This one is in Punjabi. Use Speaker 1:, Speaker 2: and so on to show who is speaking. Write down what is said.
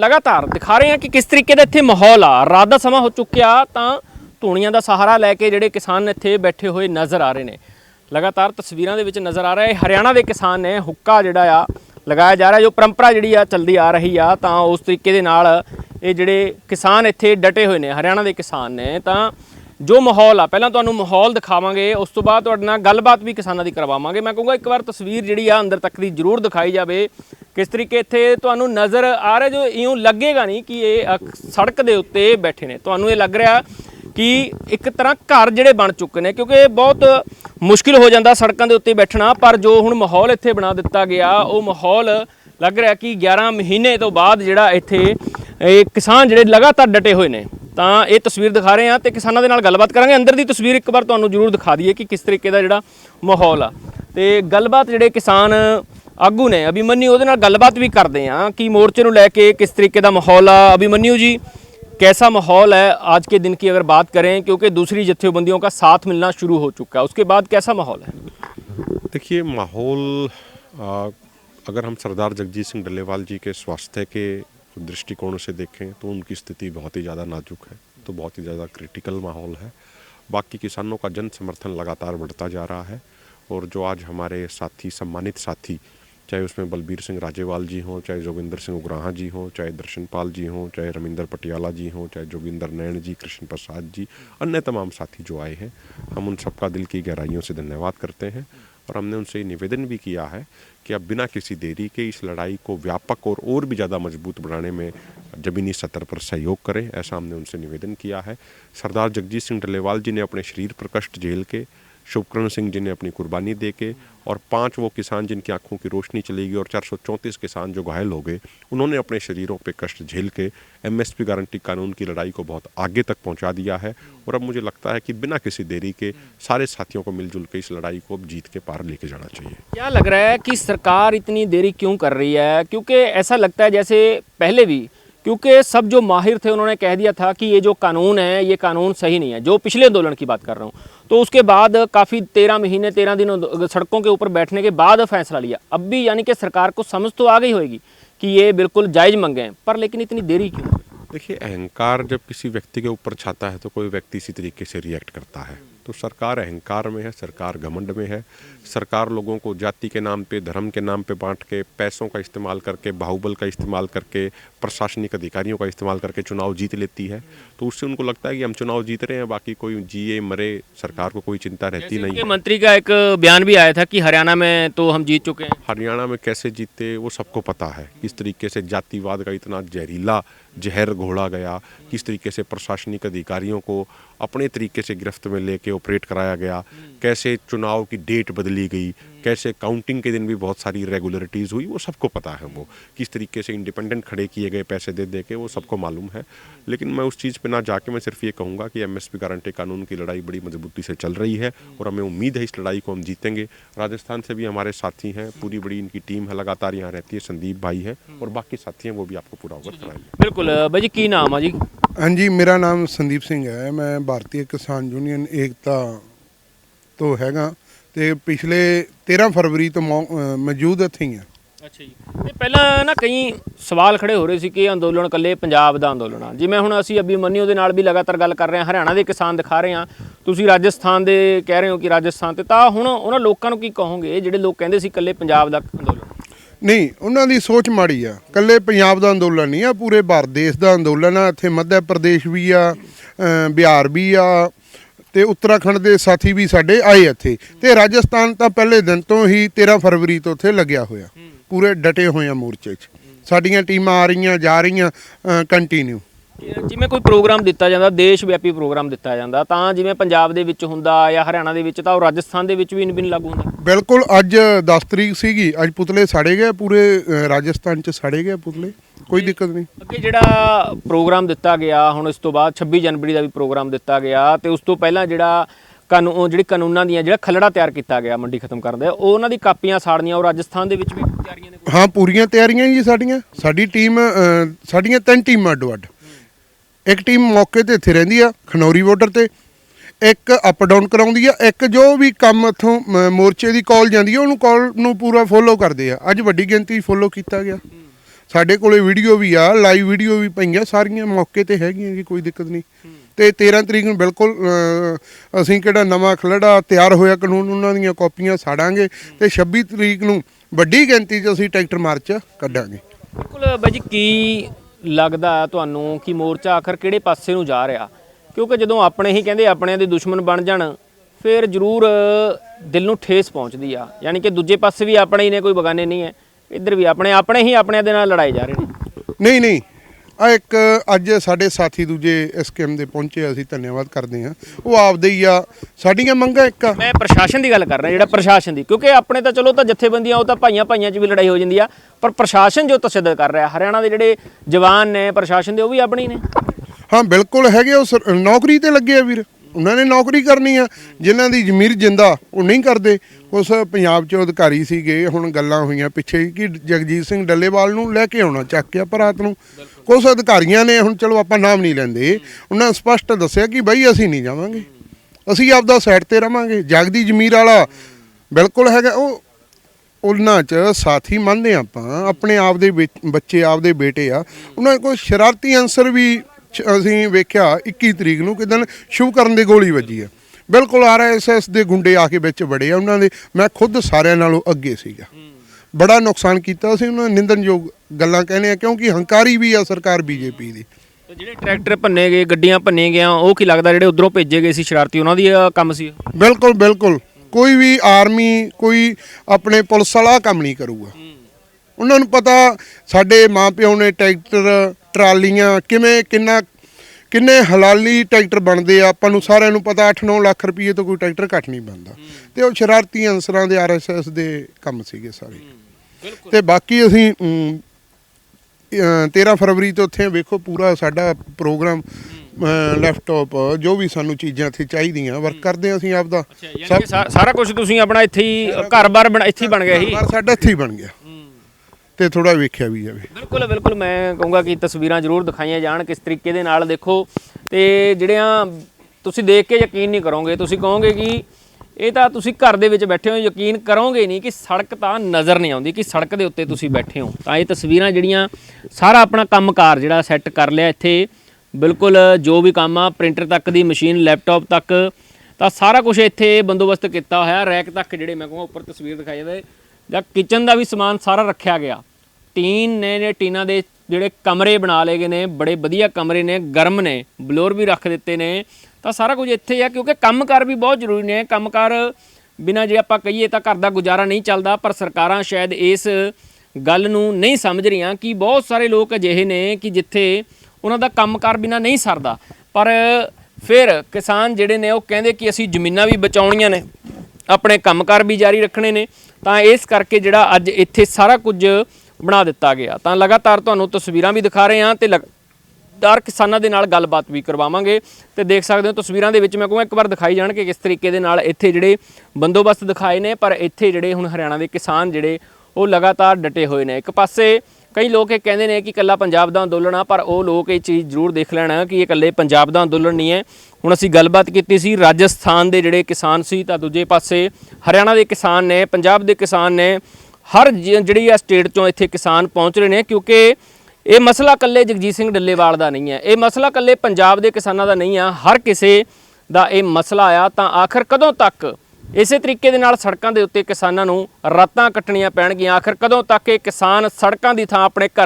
Speaker 1: ਲਗਾਤਾਰ ਦਿਖਾ ਰਹੇ ਹਾਂ ਕਿ ਕਿਸ ਤਰੀਕੇ ਦਾ ਇੱਥੇ ਮਾਹੌਲ ਆ। ਰਾਤ ਦਾ ਸਮਾਂ ਹੋ ਚੁੱਕਿਆ ਤਾਂ ਧੂਣੀਆਂ ਦਾ ਸਹਾਰਾ ਲੈ ਕੇ ਜਿਹੜੇ ਕਿਸਾਨ ਇੱਥੇ ਬੈਠੇ ਹੋਏ ਨਜ਼ਰ ਆ ਰਹੇ ਨੇ। ਲਗਾਤਾਰ ਤਸਵੀਰਾਂ ਦੇ ਵਿੱਚ ਨਜ਼ਰ ਆ ਰਿਹਾ ਹੈ, ਹਰਿਆਣਾ ਦੇ ਕਿਸਾਨ ਨੇ ਹੁੱਕਾ ਜਿਹੜਾ ਆ ਲਗਾਇਆ ਜਾ ਰਿਹਾ, ਜੋ ਪਰੰਪਰਾ ਜਿਹੜੀ ਆ ਚੱਲਦੀ ਆ ਰਹੀ ਆ, ਤਾਂ ਉਸ ਤਰੀਕੇ ਦੇ ਨਾਲ ਇਹ ਜਿਹੜੇ ਕਿਸਾਨ ਇੱਥੇ ਡਟੇ ਹੋਏ ਨੇ, ਹਰਿਆਣਾ ਦੇ ਕਿਸਾਨ ਨੇ। ਤਾਂ ਜੋ ਮਾਹੌਲ ਆ, ਪਹਿਲਾਂ ਤੁਹਾਨੂੰ ਮਾਹੌਲ ਦਿਖਾਵਾਂਗੇ, ਉਸ ਤੋਂ ਬਾਅਦ ਤੁਹਾਡੇ ਨਾਲ ਗੱਲਬਾਤ ਵੀ ਕਿਸਾਨਾਂ ਦੀ ਕਰਵਾਵਾਂਗੇ। ਮੈਂ ਕਹੂੰਗਾ ਇੱਕ ਵਾਰ ਤਸਵੀਰ ਜਿਹੜੀ ਆ ਅੰਦਰ ਤੱਕ ਦੀ ਜ਼ਰੂਰ ਦਿਖਾਈ ਜਾਵੇ। ਕਿਸ ਤਰੀਕੇ ਇੱਥੇ ਤੁਹਾਨੂੰ ਨਜ਼ਰ ਆ ਰਿਹਾ ਜੋ ਇਉਂ ਲੱਗੇਗਾ ਨਹੀਂ ਕਿ ਇਹ ਸੜਕ ਦੇ ਉੱਤੇ ਬੈਠੇ ਨੇ। ਤੁਹਾਨੂੰ ਇਹ ਲੱਗ ਰਿਹਾ ਕਿ ਇੱਕ ਤਰ੍ਹਾਂ ਘਰ ਜਿਹੜੇ ਬਣ ਚੁੱਕੇ ਨੇ, ਕਿਉਂਕਿ ਬਹੁਤ ਮੁਸ਼ਕਿਲ ਹੋ ਜਾਂਦਾ ਸੜਕਾਂ ਦੇ ਉੱਤੇ ਬੈਠਣਾ, ਪਰ ਜੋ ਹੁਣ ਮਾਹੌਲ ਇੱਥੇ ਬਣਾ ਦਿੱਤਾ ਗਿਆ, ਉਹ ਮਾਹੌਲ ਲੱਗ ਰਿਹਾ ਕਿ 11 ਮਹੀਨੇ ਤੋਂ ਬਾਅਦ ਜਿਹੜਾ ਇੱਥੇ, ਇਹ ਕਿਸਾਨ ਜਿਹੜੇ ਲਗਾਤਾਰ ਡਟੇ ਹੋਏ ਨੇ, ਤਾਂ ਇਹ ਤਸਵੀਰ ਦਿਖਾ ਰਹੇ ਹਾਂ ਤੇ ਕਿਸਾਨਾਂ ਦੇ ਨਾਲ ਗੱਲਬਾਤ ਕਰਾਂਗੇ। ਅੰਦਰ ਦੀ ਤਸਵੀਰ ਇੱਕ ਵਾਰ ਤੁਹਾਨੂੰ ਜ਼ਰੂਰ ਦਿਖਾ ਦਈਏ ਕਿ ਕਿਸ ਤਰੀਕੇ ਦਾ ਜਿਹੜਾ ਮਾਹੌਲ ਆ। ਤੇ ਗੱਲਬਾਤ ਜਿਹੜੇ ਕਿਸਾਨ ਆਗੂ ਨੇ ਅਭਿਮਨਿਊ ਉਹਦੇ ਨਾਲ ਗੱਲਬਾਤ ਵੀ ਕਰਦੇ ਆ ਕਿ ਮੋਰਚੇ ਨੂੰ ਲੈ ਕੇ ਕਿਸ ਤਰੀਕੇ ਦਾ ਮਾਹੌਲ ਆ अभिमन्यु जी कैसा माहौल है आज के दिन की अगर बात करें क्योंकि दूसरी जत्थेबंदियों का साथ मिलना शुरू हो चुका है उसके बाद कैसा माहौल है
Speaker 2: देखिए माहौल आ, अगर हम सरदार जगजीत सिंह डल्लेवाल जी के स्वास्थ्य के दृष्टिकोण से देखें तो उनकी स्थिति बहुत ही ज़्यादा नाजुक है तो बहुत ही ज़्यादा क्रिटिकल माहौल है बाकी किसानों का जन समर्थन लगातार बढ़ता जा रहा है और जो आज हमारे साथी सम्मानित साथी चाहे उसमें बलबीर सिंह राजेवाल जी हों, चाहे जोगिंदर सिंह उग्राहा जी हों, चाहे दर्शनपाल जी हों, चाहे रमिंदर पटियाला जी हों, चाहे जोगिंदर नैन जी, कृष्ण प्रसाद जी, अन्य तमाम साथी जो आए हैं, हम उन सबका दिल की गहराइयों से धन्यवाद करते हैं और हमने उनसे निवेदन भी किया है कि अब बिना किसी देरी के इस लड़ाई को व्यापक और और भी ज़्यादा मज़बूत बनाने में जमीनी सतर पर सहयोग करें, ऐसा हमने उनसे निवेदन किया है। सरदार जगजीत सिंह डल्लेवाल जी ने अपने शरीर पर कष्ट झेल के शुभकरण सिंह जी ने अपनी कुर्बानी दे के और पाँच वो किसान जिनकी आँखों की रोशनी चली गई और चार सौ चौंतीस किसान जो घायल हो गए, उन्होंने अपने शरीरों पे कष्ट झेल के एमएसपी गारंटी कानून की लड़ाई को बहुत आगे तक पहुँचा दिया है और अब मुझे लगता है कि बिना किसी देरी के सारे साथियों को मिलजुल के इस लड़ाई को अब जीत के पार लेके जाना चाहिए।
Speaker 1: क्या लग रहा है कि सरकार इतनी देरी क्यों कर रही है? क्योंकि ऐसा लगता है जैसे पहले भी क्योंकि सब जो माहिर थे, उन्होंने कह दिया था कि ये जो कानून है, ये कानून सही नहीं है। जो पिछले आंदोलन की बात कर रहा हूँ तो उसके बाद काफ़ी तेरह महीने, तेरह दिन सड़कों के ऊपर बैठने के बाद फैसला लिया। अब भी यानी कि सरकार को समझ तो आ गई होगी कि ये बिल्कुल जायज़ मंगे हैं, पर लेकिन इतनी देरी क्यों?
Speaker 2: देखिए, अहंकार जब किसी व्यक्ति के ऊपर छाता है तो कोई व्यक्ति इसी तरीके से रिएक्ट करता है। तो सरकार अहंकार में है सरकार घमंड में है। सरकार लोगों को जाति के नाम पे धर्म के नाम पे बांट के पैसों का इस्तेमाल करके बाहुबल का इस्तेमाल करके प्रशासनिक अधिकारियों का इस्तेमाल करके चुनाव जीत लेती है। तो उससे उनको लगता है कि हम चुनाव जीत रहे हैं बाकी कोई जिए मरे सरकार को कोई चिंता रहती नहीं
Speaker 1: कि मंत्री का एक बयान भी आया था कि हरियाणा में तो हम जीत चुके हैं।
Speaker 2: हरियाणा में कैसे जीते वो सबको पता है। किस तरीके से जातिवाद का इतना जहरीला जहर घोड़ा गया, किस तरीके से प्रशासनिक अधिकारियों को अपने तरीके से गिरफ्त में लेके ऑपरेट कराया गया, कैसे चुनाव की डेट बदली गई, कैसे काउंटिंग के दिन भी बहुत सारी रेगुलरिटीज़ हुई, वो सबको पता है वो। किस तरीके से इंडिपेंडेंट खड़े किए गए पैसे दे दे के, वो सबको मालूम है। लेकिन मैं उस चीज़ पे ना जाके मैं सिर्फ़ ये कहूँगा कि एमएसपी गारंटी कानून की लड़ाई बड़ी मजबूती से चल रही है और हमें उम्मीद है इस लड़ाई को हम जीतेंगे। राजस्थान से भी हमारे साथी हैं, पूरी बड़ी इनकी टीम है, लगातार यहाँ रहती है, संदीप भाई है और बाकी साथी हैं, वो भी आपको पूरा होकर कराएँगे
Speaker 1: ਬਿਲਕੁਲ ਬਾਈ ਜੀ ਕੀ ਨਾਮ ਆ ਜੀ?
Speaker 3: ਹਾਂਜੀ ਮੇਰਾ ਨਾਮ ਸੰਦੀਪ ਸਿੰਘ ਹੈ। ਮੈਂ ਭਾਰਤੀ ਕਿਸਾਨ ਯੂਨੀਅਨ ਏਕਤਾ ਤੋਂ ਹੈਗਾ ਤੇ ਪਿਛਲੇ 13 ਫਰਵਰੀ ਤੋਂ ਮੌ- ਮੌਜੂਦ ਇੱਥੇ ਹੀ ਹਾਂ।
Speaker 1: ਅੱਛਾ ਜੀ। ਤੇ ਪਹਿਲਾਂ ਨਾ ਕਈ ਸਵਾਲ ਖੜੇ ਹੋ ਰਹੇ ਸੀ ਕਿ ਇਹ ਅੰਦੋਲਨ ਇਕੱਲੇ ਪੰਜਾਬ ਦਾ ਅੰਦੋਲਨ ਆ। ਜਿਵੇਂ ਹੁਣ ਅਸੀਂ ਅਭਿਮਨਿਊ ਦੇ ਨਾਲ ਵੀ ਲਗਾਤਾਰ ਗੱਲ ਕਰ ਰਹੇ ਹਾਂ ਹਰਿਆਣਾ ਦੇ ਕਿਸਾਨ ਦਿਖਾ ਰਹੇ ਹਾਂ। ਤੁਸੀਂ ਰਾਜਸਥਾਨ ਦੇ ਕਹਿ ਰਹੇ ਹੋ ਕਿ ਰਾਜਸਥਾਨ ਤੇ ਤਾਂ ਹੁਣ ਉਹਨਾਂ ਲੋਕਾਂ ਨੂੰ ਕੀ ਕਹੋਗੇ? ਜਿਹੜੇ ਲੋਕ ਕਹਿੰਦੇ ਸੀ ਇਕੱਲੇ ਪੰਜਾਬ ਦਾ ਅੰਦੋਲਨ
Speaker 3: ਨਹੀਂ ਉਹਨਾਂ ਦੀ ਸੋਚ ਮਾੜੀ ਆ। ਕੱਲੇ ਪੰਜਾਬ ਦਾ ਅੰਦੋਲਨ ਨਹੀਂ ਆ ਪੂਰੇ ਭਾਰਤ ਦੇਸ਼ ਦਾ ਅੰਦੋਲਨ ਆ। ਇੱਥੇ ਮੱਧ ਪ੍ਰਦੇਸ਼ ਵੀ ਆ ਬਿਹਾਰ ਵੀ ਆ ਤੇ ਉੱਤਰਾਖੰਡ ਦੇ ਸਾਥੀ ਵੀ ਸਾਡੇ ਆਏ ਇੱਥੇ। ਤੇ ਰਾਜਸਥਾਨ ਤਾਂ ਪਹਿਲੇ ਦਿਨ ਤੋਂ ਹੀ 13 ਫਰਵਰੀ ਤੋਂ ਉੱਥੇ ਲੱਗਿਆ ਹੋਇਆ। ਪੂਰੇ ਡਟੇ ਹੋਏ ਆ ਮੋਰਚੇ 'ਚ। ਸਾਡੀਆਂ ਟੀਮਾਂ ਆ ਰਹੀਆਂ ਜਾ ਰਹੀਆਂ ਕੰਟੀਨਿਊ
Speaker 1: ਜਿਵੇਂ ਕੋਈ ਪ੍ਰੋਗਰਾਮ ਦਿੱਤਾ ਜਾਂਦਾ ਦੇਸ਼ ਵਿਆਪੀ ਪ੍ਰੋਗਰਾਮ ਦਿੱਤਾ ਜਾਂਦਾ ਤਾਂ ਜਿਵੇਂ ਪੰਜਾਬ ਦੇ ਵਿੱਚ ਹੁੰਦਾ ਜਾਂ ਹਰਿਆਣਾ ਦੇ ਵਿੱਚ ਤਾਂ ਉਹ ਰਾਜਸਥਾਨ ਦੇ ਵਿੱਚ ਵੀ ਇਨ ਲਾਗੂ ਹੁੰਦਾ।
Speaker 3: ਬਿਲਕੁਲ ਅੱਜ 10 ਤਰੀਕ ਸੀਗੀ ਅੱਜ ਪੁਤਲੇ ਸਾੜੇ ਗਏ ਪੂਰੇ ਰਾਜਸਥਾਨ ਚ ਸਾੜੇ ਗਏ ਪੁਤਲੇ ਕੋਈ ਦਿੱਕਤ ਨਹੀਂ।
Speaker 1: ਅੱਗੇ ਜਿਹੜਾ ਪ੍ਰੋਗਰਾਮ ਦਿੱਤਾ ਗਿਆ ਹੁਣ ਇਸ ਤੋਂ ਬਾਅਦ 26 ਜਨਵਰੀ ਦਾ ਵੀ ਪ੍ਰੋਗਰਾਮ ਦਿੱਤਾ ਗਿਆ ਤੇ ਉਸ ਤੋਂ ਪਹਿਲਾਂ ਜਿਹੜਾ ਕਾਨੂੰਨ ਜਿਹੜੀ ਕਾਨੂੰਨਾਂ ਦੀਆਂ ਜਿਹੜਾ ਖਲੜਾ ਤਿਆਰ ਕੀਤਾ ਗਿਆ ਮੰਡੀ ਖਤਮ ਕਰਨ ਦਾ ਉਹ ਉਹਨਾਂ ਦੀ ਕਾਪੀਆਂ ਸਾੜਨੀਆਂ ਉਹ ਰਾਜਸਥਾਨ ਦੇ ਵਿੱਚ ਵੀ ਤਿਆਰੀਆਂ ਨੇ
Speaker 3: ਹਾਂ ਪੂਰੀਆਂ ਤਿਆਰੀਆਂ ਜੀ ਸਾਡੀਆਂ ਸਾਡੀ ਟੀਮ ਸਾਡੀਆਂ ਤਿੰਨ ਟੀਮਾਂ ਅੱਡੋ ਅੱਡ ਇੱਕ ਟੀਮ ਮੌਕੇ ਤੇ ਇੱਥੇ ਰਹਿੰਦੀ ਆ, ਖਨੌਰੀ ਬਾਰਡਰ ਤੇ। ਇੱਕ ਅਪ ਡਾਊਨ ਕਰਾਉਂਦੀ ਆ, ਇੱਕ ਜੋ ਵੀ ਕੰਮ ਇੱਥੋਂ ਮ- ਮੋਰਚੇ ਦੀ ਕਾਲ ਜਾਂਦੀ ਆ, ਉਹਨੂੰ ਕਾਲ ਨੂੰ ਪੂਰਾ ਫੋਲੋ ਕਰਦੇ ਆ। ਅੱਜ ਵੱਡੀ ਗਿਣਤੀ ਫੋਲੋ ਕੀਤਾ ਗਿਆ। ਸਾਡੇ ਕੋਲੇ ਵੀਡੀਓ ਵੀ ਆ ਲਾਈਵ ਵੀਡੀਓ ਵੀ ਪਈਆਂ, ਸਾਰੀਆਂ ਮੌਕੇ ਤੇ ਹੈਗੀਆਂ ਜੀ, ਕੋਈ ਦਿੱਕਤ ਨਹੀਂ। ਤੇ 13 ਤਰੀਕ ਨੂੰ ਬਿਲਕੁਲ ਅਸੀਂ ਕਿਹੜਾ ਨਵਾਂ ਖਲੜਾ ਤਿਆਰ ਹੋਇਆ, ਕਾਨੂੰਨ ਉਹਨਾਂ ਦੀਆਂ ਕਾਪੀਆਂ ਸਾੜਾਂਗੇ। ਤੇ 26 ਤਰੀਕ ਨੂੰ ਵੱਡੀ ਗਿਣਤੀ 'ਚ ਅਸੀਂ ਟਰੈਕਟਰ ਮਾਰਚ ਕੱਢਾਂਗੇ।
Speaker 1: ਬਿਲਕੁਲ ਬਾਈ ਜੀ, ਕੀ ਲੱਗਦਾ ਤੁਹਾਨੂੰ ਕਿ ਮੋਰਚਾ ਆਖਰ ਕਿਹੜੇ ਪਾਸੇ ਨੂੰ ਜਾ ਰਿਹਾ? ਕਿਉਂਕਿ ਜਦੋਂ ਆਪਣੇ ਹੀ ਕਹਿੰਦੇ ਆਪਣਿਆਂ ਦੇ ਦੁਸ਼ਮਣ ਬਣ ਜਾਣ, ਫਿਰ ਜ਼ਰੂਰ ਦਿਲ ਨੂੰ ਠੇਸ ਪਹੁੰਚਦੀ ਆ। ਯਾਨੀ ਕਿ ਦੂਜੇ ਪਾਸੇ ਵੀ ਆਪਣੇ ਹੀ ਨੇ, ਕੋਈ ਬਗਾਨੇ ਨਹੀਂ ਹੈ। ਇੱਧਰ ਵੀ ਆਪਣੇ ਆਪਣੇ ਹੀ ਆਪਣਿਆਂ ਦੇ ਨਾਲ ਲੜਾਈ ਜਾ ਰਹੇ ਨੇ
Speaker 3: ਨਹੀਂ ਨਹੀਂ। ਆ ਇੱਕ ਅੱਜ ਸਾਡੇ ਸਾਥੀ ਦੂਜੇ ਇਸ ਸਕੀਮ ਦੇ ਪਹੁੰਚੇ ਅਸੀਂ ਧੰਨਵਾਦ ਕਰਦੇ ਹਾਂ। ਉਹ ਆਪਦੇ ਹੀ ਆ। ਸਾਡੀਆਂ ਮੰਗਾਂ ਇੱਕ ਆ।
Speaker 1: ਮੈਂ ਪ੍ਰਸ਼ਾਸਨ ਦੀ ਗੱਲ ਕਰ ਰਿਹਾ ਜਿਹੜਾ ਪ੍ਰਸ਼ਾਸਨ ਦੀ। ਕਿਉਂਕਿ ਆਪਣੇ ਤਾਂ ਚਲੋ ਤਾਂ ਜਥੇਬੰਦੀਆਂ ਉਹ ਤਾਂ ਭਾਈਆਂ ਭਾਈਆਂ 'ਚ ਵੀ ਲੜਾਈ ਹੋ ਜਾਂਦੀ ਆ। ਪਰ ਪ੍ਰਸ਼ਾਸਨ ਜੋ ਤਸ਼ੱਦਦ ਕਰ ਰਿਹਾ ਹਰਿਆਣਾ ਦੇ ਜਿਹੜੇ ਜਵਾਨ ਨੇ ਪ੍ਰਸ਼ਾਸਨ ਦੇ ਉਹ ਵੀ ਆਪਣੇ ਨੇ।
Speaker 3: ਹਾਂ ਬਿਲਕੁਲ ਹੈਗੇ ਉਹ ਸਰ- ਨੌਕਰੀ ਤੇ ਲੱਗੇ ਆ ਵੀਰ। ਉਹਨਾਂ ਨੇ ਨੌਕਰੀ ਕਰਨੀ ਆ। ਜਿਨ੍ਹਾਂ ਦੀ ਜ਼ਮੀਰ ਜਿੰਦਾ, ਉਹ ਨਹੀਂ ਕਰਦੇ। ਉਸ ਪੰਜਾਬ 'ਚ ਅਧਿਕਾਰੀ ਸੀਗੇ, ਹੁਣ ਗੱਲਾਂ ਹੋਈਆਂ ਪਿੱਛੇ ਕਿ ਜਗਜੀਤ ਸਿੰਘ ਡੱਲੇਵਾਲ ਨੂੰ ਲੈ ਕੇ ਆਉਣਾ, ਚੱਕ ਕੇ ਆਪਾਂ ਨੂੰ। ਕੁਝ ਅਧਿਕਾਰੀਆਂ ਨੇ ਹੁਣ ਚਲੋ ਆਪਾਂ ਨਾਮ ਨਹੀਂ ਲੈਂਦੇ। ਉਹਨਾਂ ਨੇ ਸਪਸ਼ਟ ਦੱਸਿਆ ਕਿ ਬਈ ਅਸੀਂ ਨਹੀਂ ਜਾਵਾਂਗੇ। ਅਸੀਂ ਆਪਦਾ ਸਾਈਡ ਤੇ ਰਵਾਂਗੇ। ਜਗਦੀ ਜ਼ਮੀਰ ਵਾਲਾ ਬਿਲਕੁਲ ਹੈਗਾ। ਉਹ ਉਹਨਾਂ 'ਚ ਸਾਥੀ ਮੰਨਦੇ ਹਾਂ ਆਪਾਂ। ਆਪਣੇ ਆਪ ਦੇ ਵਿੱਚ- ਬੱਚੇ ਆਪ ਦੇ ਬੇਟੇ ਆ। ਉਹਨਾਂ ਕੋਲ ਸ਼ਰਾਰਤੀ ਅੰਸਰ ਵੀ ਅਸੀਂ ਵੇਖਿਆ 21 ਤਰੀਕ ਨੂੰ ਕਿਦਨ ਸ਼ੁਭ ਕਰਨ ਦੇ ਗੋਲੀ ਵੱਜੀ ਆ। ਬਿਲਕੁਲ ਆਰਐਸਐਸ ਦੇ ਗੁੰਡੇ ਆ ਕੇ ਵਿੱਚ ਵੜੇ ਆ ਉਹਨਾਂ ਦੇ। ਮੈਂ ਖੁਦ ਸਾਰਿਆਂ ਨਾਲੋਂ ਅੱਗੇ ਸੀਗਾ। ਬੜਾ ਨੁਕਸਾਨ ਕੀਤਾ ਸੀ ਉਹਨਾਂ ਨੇ ਨਿੰਦਨਯੋਗ ਗੱਲਾਂ ਕਹਿੰਦੇ ਆ ਕਿਉਂਕਿ ਹੰਕਾਰੀ ਵੀ ਆ ਸਰਕਾਰ ਬੀਜੇਪੀ ਦੀ।
Speaker 1: ਤੇ ਜਿਹੜੇ ਟਰੈਕਟਰ ਭੰਨੇ ਗਏ ਗੱਡੀਆਂ ਭੰਨੇ ਗਿਆ ਉਹ ਕੀ ਲੱਗਦਾ ਜਿਹੜੇ ਉਧਰੋਂ ਭੇਜੇ ਗਏ ਸੀ ਸ਼ਰਾਰਤੀ ਉਹਨਾਂ ਦੀ ਕੰਮ ਸੀ
Speaker 3: ਬਿਲਕੁਲ ਬਿਲਕੁਲ। ਕੋਈ ਵੀ ਆਰਮੀ ਕੋਈ ਆਪਣੇ ਪੁਲਿਸ ਵਾਲਾ ਕੰਮ ਨਹੀਂ ਕਰੂਗਾ। ਉਹਨਾਂ ਨੂੰ ਪਤਾ ਸਾਡੇ ਮਾਪਿਓ ਨੇ ਟਰੈਕਟਰ ਟਰਾਲੀਆਂ ਕਿਵੇਂ ਕਿੰਨਾ ਕਿੰਨੇ ਹਲਾਲੀ ਟਰੈਕਟਰ ਬਣਦੇ ਆ? ਆਪਾਂ ਨੂੰ ਸਾਰਿਆਂ ਨੂੰ ਪਤਾ 8-9 ਲੱਖ ਰੁਪਏ ਤੋਂ ਕੋਈ ਟਰੈਕਟਰ ਘੱਟ ਨਹੀਂ ਬਣਦਾ। ਤੇ ਉਹ ਸ਼ਰਾਰਤੀ ਅੰਸਰਾਂ ਦੇ ਆਰਐਸਐਸ ਦੇ ਕੰਮ ਸੀਗੇ ਸਾਰੇ। ਤੇ ਬਾਕੀ ਅਸੀਂ ਅਮ, ਅ, 13 ਫਰਵਰੀ ਤੋਂ ਉੱਥੇ ਵੇਖੋ ਪੂਰਾ ਸਾਡਾ ਪ੍ਰੋਗਰਾਮ ਲੈਪਟਾਪ ਜੋ ਵੀ ਸਾਨੂੰ ਚੀਜ਼ਾਂ ਇੱਥੇ ਚਾਹੀਦੀਆਂ ਵਰਕ ਕਰਦੇ ਹਾਂ ਅਸੀਂ ਆਪਦਾ।
Speaker 1: ਸਾਰਾ ਕੁਝ ਤੁਸੀਂ ਆਪਣਾ ਇੱਥੇ ਹੀ ਘਰ-ਬਾਰ ਇੱਥੇ ਹੀ ਬਣ ਗਿਆ ਸੀ?
Speaker 3: ਸਾਡਾ ਇੱਥੇ ਹੀ ਬਣ ਗਿਆ। ਤੇ ਥੋੜਾ ਵੇਖਿਆ ਵੀ ਜਾਵੇ।
Speaker 1: ਬਿਲਕੁਲ ਬਿਲਕੁਲ ਮੈਂ ਕਹੂੰਗਾ ਕਿ ਤਸਵੀਰਾਂ ਜ਼ਰੂਰ ਦਿਖਾਈਆਂ ਜਾਣ ਕਿਸ ਤਰੀਕੇ ਦੇ ਨਾਲ ਦੇਖੋ। ਤੇ ਜਿਹੜਿਆਂ ਤੁਸੀਂ ਦੇਖ ਕੇ ਯਕੀਨ ਨਹੀਂ ਕਰੋਗੇ, ਤੁਸੀਂ ਕਹੋਗੇ ਕਿ ਇਹ ਤਾਂ ਤੁਸੀਂ ਘਰ ਦੇ ਵਿੱਚ ਬੈਠੇ ਹੋ, ਯਕੀਨ ਕਰੋਗੇ ਨਹੀਂ ਕਿ ਸੜਕ ਤਾਂ ਨਜ਼ਰ ਨਹੀਂ ਆਉਂਦੀ, ਕਿ ਸੜਕ ਦੇ ਉੱਤੇ ਤੁਸੀਂ ਬੈਠੇ ਹੋ। ਤਾਂ ਇਹ ਤਸਵੀਰਾਂ ਜਿਹੜੀਆਂ ਸਾਰਾ ਆਪਣਾ ਕੰਮਕਾਰ ਜਿਹੜਾ ਸੈੱਟ ਕਰ ਲਿਆ ਇੱਥੇ। ਬਿਲਕੁਲ ਜੋ ਵੀ ਕੰਮ ਆ, ਪ੍ਰਿੰਟਰ ਤੱਕ ਦੀ ਮਸ਼ੀਨ, ਲੈਪਟਾਪ ਤੱਕ, ਤਾਂ ਸਾਰਾ ਕੁਝ ਇੱਥੇ ਬੰਦੋਬਸਤ ਕੀਤਾ ਹੋਇਆ, ਰੈਕ ਤੱਕ ਜਿਹੜੇ ਮੈਂ ਕਹੂੰਗਾ ਉੱਪਰ ਤਸਵੀਰ ਦਿਖਾਈ ਜਾਵੇ। ਜਾਂ ਕਿਚਨ ਦਾ ਵੀ ਸਮਾਨ ਸਾਰਾ ਰੱਖਿਆ ਗਿਆ। ਟੀਨ ਨੇ ਨੇ ਟੀਨਾਂ ਦੇ ਜਿਹੜੇ ਕਮਰੇ ਬਣਾ ਲਏ ਗਏ ਨੇ, ਬੜੇ ਵਧੀਆ ਕਮਰੇ ਨੇ, ਗਰਮ ਨੇ, ਬਲੋਰ ਵੀ ਰੱਖ ਦਿੱਤੇ ਨੇ। ਤਾਂ ਸਾਰਾ ਕੁਝ ਇੱਥੇ ਆ, ਕਿਉਂਕਿ ਕੰਮਕਾਰ ਵੀ ਬਹੁਤ ਜ਼ਰੂਰੀ ਨੇ। ਕੰਮਕਾਰ ਬਿਨਾ ਜੇ ਆਪਾਂ ਕਹੀਏ ਤਾਂ ਘਰ ਦਾ ਗੁਜ਼ਾਰਾ ਨਹੀਂ ਚੱਲਦਾ, ਪਰ ਸਰਕਾਰਾਂ ਸ਼ਾਇਦ ਇਸ ਗੱਲ ਨੂੰ ਨਹੀਂ ਸਮਝ ਰਹੀਆਂ ਕਿ ਬਹੁਤ ਸਾਰੇ ਲੋਕ ਅਜਿਹੇ ਨੇ ਕਿ ਜਿੱਥੇ ਉਹਨਾਂ ਦਾ ਕੰਮਕਾਰ ਬਿਨਾ ਨਹੀਂ ਸਰਦਾ। ਪਰ ਫਿਰ ਕਿਸਾਨ ਜਿਹੜੇ ਨੇ ਉਹ ਕਹਿੰਦੇ ਕਿ ਅਸੀਂ ਜ਼ਮੀਨਾਂ ਵੀ ਬਚਾਉਣੀਆਂ ਨੇ। ਆਪਣੇ ਕੰਮਕਾਰ ਵੀ ਜਾਰੀ ਰੱਖਣੇ ਨੇ, ਤਾਂ ਇਸ ਕਰਕੇ ਜਿਹੜਾ ਅੱਜ ਇੱਥੇ ਸਾਰਾ ਕੁਝ ਬਣਾ ਦਿੱਤਾ ਗਿਆ। ਤਾਂ ਲਗਾਤਾਰ ਤੁਹਾਨੂੰ ਤਸਵੀਰਾਂ ਵੀ ਦਿਖਾ ਰਹੇ ਹਾਂ ਤੇ ਲਗਾਤਾਰ ਕਿਸਾਨਾਂ ਦੇ ਨਾਲ ਗੱਲਬਾਤ ਵੀ ਕਰਵਾਵਾਂਗੇ। ਤੇ ਦੇਖ ਸਕਦੇ ਹੋ ਤਸਵੀਰਾਂ ਦੇ ਵਿੱਚ ਮੈਂ ਕਹੂੰ ਇੱਕ ਵਾਰ ਦਿਖਾਈ ਜਾਣ ਕਿ ਕਿਸ ਤਰੀਕੇ ਦੇ ਨਾਲ ਇੱਥੇ ਜਿਹੜੇ ਬੰਦੋਬਸਤ ਦਿਖਾਏ ਨੇ, ਪਰ ਇੱਥੇ ਜਿਹੜੇ ਹੁਣ ਹਰਿਆਣਾ ਦੇ ਕਿਸਾਨ ਜਿਹੜੇ ਉਹ ਲਗਾਤਾਰ ਡਟੇ ਹੋਏ ਨੇ। ਇੱਕ ਪਾਸੇ ਕਈ ਲੋਕ ਇਹ ਕਹਿੰਦੇ ਨੇ ਕਿ ਇਕੱਲਾ ਪੰਜਾਬ ਦਾ ਅੰਦੋਲਨ ਆ, ਪਰ ਉਹ ਲੋਕ ਇਹ ਚੀਜ਼ ਜ਼ਰੂਰ ਦੇਖ ਲੈਣਾ ਕਿ ਇਹ ਇਕੱਲੇ ਪੰਜਾਬ ਦਾ ਅੰਦੋਲਨ ਨਹੀਂ ਹੈ। ਹੁਣ ਅਸੀਂ ਗੱਲਬਾਤ ਕੀਤੀ ਸੀ ਰਾਜਸਥਾਨ ਦੇ ਜਿਹੜੇ ਕਿਸਾਨ ਸੀ ਤਾਂ ਦੂਜੇ ਪਾਸੇ ਹਰਿਆਣਾ ਦੇ ਕਿਸਾਨ ਨੇ, ਪੰਜਾਬ ਦੇ ਕਿਸਾਨ ਨੇ, ਹਰ ਜਿਹੜੀ ਆ ਸਟੇਟ ਚੋਂ ਇੱਥੇ ਕਿਸਾਨ ਪਹੁੰਚ ਰਹੇ ਨੇ ਕਿਉਂਕਿ ਇਹ ਮਸਲਾ ਇਕੱਲੇ ਜਗਜੀਤ ਸਿੰਘ ਡੱਲੇਵਾਲ ਦਾ ਨਹੀਂ ਹੈ। ਇਹ ਮਸਲਾ ਇਕੱਲੇ ਪੰਜਾਬ ਦੇ ਕਿਸਾਨਾਂ ਦਾ ਨਹੀਂ ਆ, ਹਰ ਕਿਸੇ ਦਾ ਇਹ ਮਸਲਾ ਆ। ਤਾਂ ਆਖਰ ਕਦੋਂ ਤੱਕ ਇਸੇ ਤਰੀਕੇ ਦੇ ਨਾਲ ਸੜਕਾਂ ਦੇ ਉੱਤੇ ਕਿਸਾਨਾਂ ਨੂੰ ਰਾਤਾਂ ਕੱਟਣੀਆਂ ਪੈਣਗੀਆਂ। ਆਖਰ ਕਦੋਂ ਤੱਕ ਇਹ ਕਿਸਾਨ ਸੜਕਾਂ ਦੀ ਥਾਂ ਆਪਣੇ ਘਰਾਂ